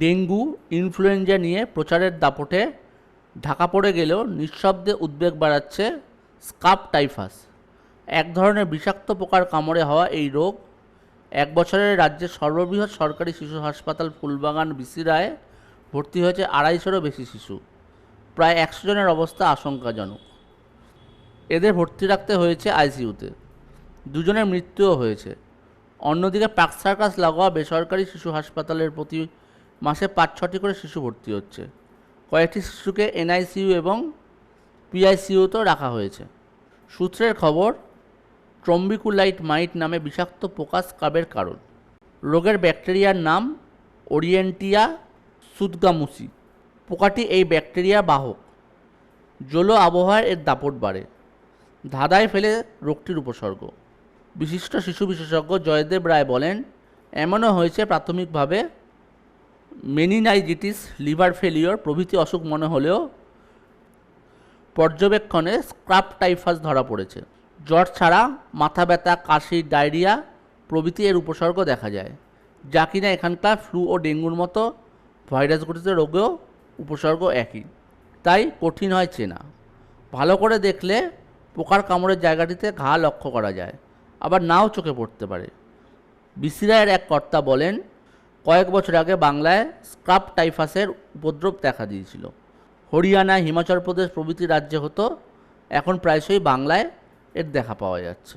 Dengue, influenza নিয়ে প্রচারের দাপটে ঢাকা পড়ে গেলেও নিঃশব্দে উদ্বেগ বাড়াচ্ছে স্কাব টাইফাস। এক ধরনের বিষাক্ত পোকার কামড়ে হওয়া এই রোগ এক বছরের রাজ্যের সর্ববৃহৎ সরকারি শিশু হাসপাতাল ফুলবাগান বিসিরায় ভর্তি হয়েছে আড়াইশোরও বেশি শিশু। প্রায় একশো জনের অবস্থা আশঙ্কাজনক। এদের ভর্তি রাখতে হয়েছে আইসিইউতে। দুজনের মৃত্যুও হয়েছে। অন্যদিকে পার্ক সার্কাস লাগোয়া বেসরকারি শিশু হাসপাতালের প্রতি মাসে পাঁচ ছটি করে শিশু ভর্তি হচ্ছে। কয়েকটি শিশুকে এনআইসিইউ এবং পিআইসিইউতেও রাখা হয়েছে। সূত্রের খবর, ট্রম্বিকুলাইট মাইট নামে বিষাক্ত পোকা স্কাবের কারণ। রোগের ব্যাকটেরিয়ার নাম ওরিয়েন্টিয়া সুদগামুসি। পোকাটি এই ব্যাকটেরিয়া বাহক। জলো আবহাওয়ায় এর দাপট বাড়ে। ধাঁধায় ফেলে রোগটির উপসর্গ। বিশিষ্ট শিশু বিশেষজ্ঞ জয়দেব রায় বলেন, এমনও হয়েছে প্রাথমিকভাবে মেনিনাইজিটিস, লিভার ফেলিওর প্রভৃতি অসুখ মনে হলেও পর্যবেক্ষণে স্ক্রাব টাইফাস ধরা পড়েছে। জ্বর ছাড়া, মাথা ব্যথা, কাশি, ডায়রিয়া প্রভৃতি এর উপসর্গ দেখা যায়, যা কিনা এখানকার ফ্লু ও ডেঙ্গুর মতো ভাইরাসঘটিত রোগেও উপসর্গ একই। তাই কঠিন হয় চেনা। ভালো করে দেখলে পোকার কামড়ের জায়গাটিতে ঘা লক্ষ্য করা যায়, আবার নাও চোখে পড়তে পারে। বিসিরায়ের এক কর্তা বলেন কয়েক বছর আগে বাংলায় স্ক্রাব টাইফাসের উপদ্রব দেখা দিয়েছিল। হরিয়ানা, হিমাচল প্রদেশ প্রভৃতি রাজ্যে হতো, এখন প্রায়শই বাংলায় এর দেখা পাওয়া যাচ্ছে।